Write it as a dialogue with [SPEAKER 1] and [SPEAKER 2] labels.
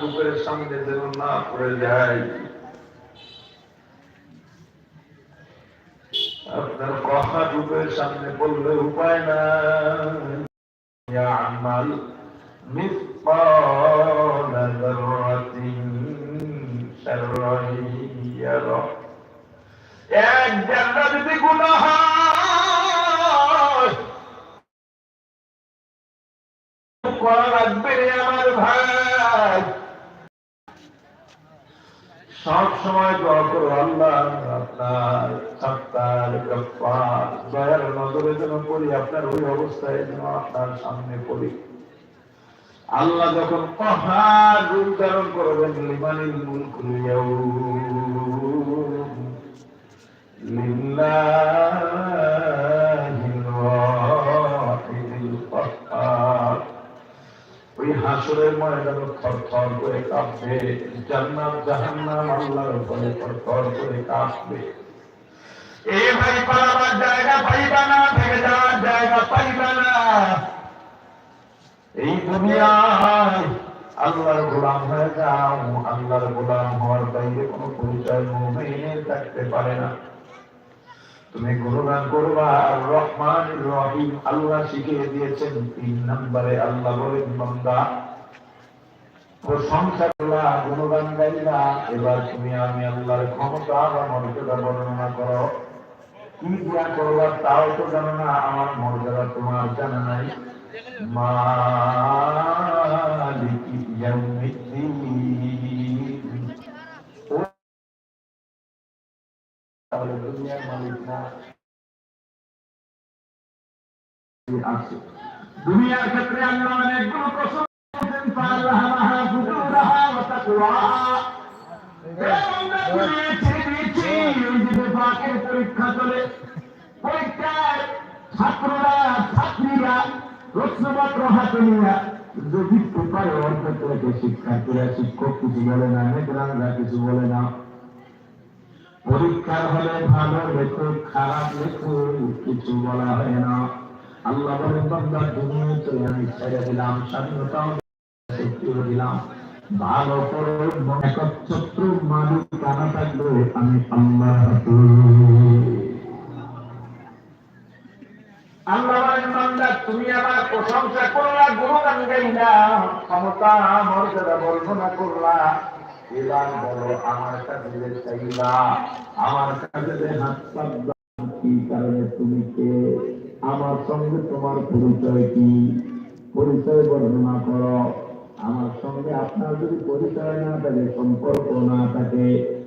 [SPEAKER 1] কথা দুপুরের সামনে যেন না পড়ে যায় আপনার কথা দুপুরের সামনে বললে উপায় না يعمل مثقال ذرة شرا يره এক জান্নাত যদি গুনাহ সব সময় দোয়া করো, আল্লাহ আপনার সত্তার গফার দয়ার নজরে যেন পড়ি, আপনার ওই অবস্থায় যেন আপনার সামনে পড়ি। আল্লাহ যখন পাহাড় রূপ ধারণ করবেন লিমানিল মুলকুল ইয়াউম ওই হাসরের ময়দানে থরথর করে কাঁপবে, জান্নাত, জাহান্নাম আল্লাহর উপরে থরথর করে কাঁপবে। এ ভাই পালাবার জায়গা পাইবা না যাওয়ার জায়গা পাইবা না এই দুনিয়ায় আল্লাহর গোলাম হয়ে যাও, আল্লাহর গোলাম হওয়ার বাইরে কোনো পরিচয় মুমিনের থাকতে পারে না। তুমি গুণগান করবা রহমান রহিম আল্লাহ শিখিয়ে দিয়েছেন, তিন নম্বরে আল্লাহ বলেন, বান্দা এবার তুমি আমি বর্ণনা করো। তাও তো আমার মর্যাদা তোমার জানা নাই। মালিকি তাহলে দুনিয়ার দুনিয়ার ক্ষেত্রে প্রশ্ন পরীক্ষা চলে। ছাত্ররা, ছাত্রীরা, প্রশ্নপত্র হাতে নিয়ে যদি পেপারে অর্থ করেছে শিক্ষার্থীরা, শিক্ষক কিছু বলে না মেঘরানরা কিছু বলে না পরীক্ষার হলে ভালো লেখো খারাপ লেখো কিছু বলা হয় না। আল্লাহ বলেন, বান্দা দুনিয়াতে আমি ছেড়ে দিলাম, স্বাধীনতাও শক্তিও দিলাম। ভালো করে একচ্ছত্র মালিক আনা থাকবে, আমি আল্লাহ আল্লাহ তুমি আমার প্রশংসা করলা, গুণগান গাইলা, ক্ষমতা, মর্যাদা বর্ণনা করলা। এবার বলো আমার কাছে যে চাইলা, আমার কাছে যে হাত কি কারণে তুমি কে? আমার সঙ্গে তোমার পরিচয় কি? পরিচয় বর্ণনা করো। আমার সঙ্গে আপনার যদি পরিচয় না থাকে, সম্পর্ক না থাকে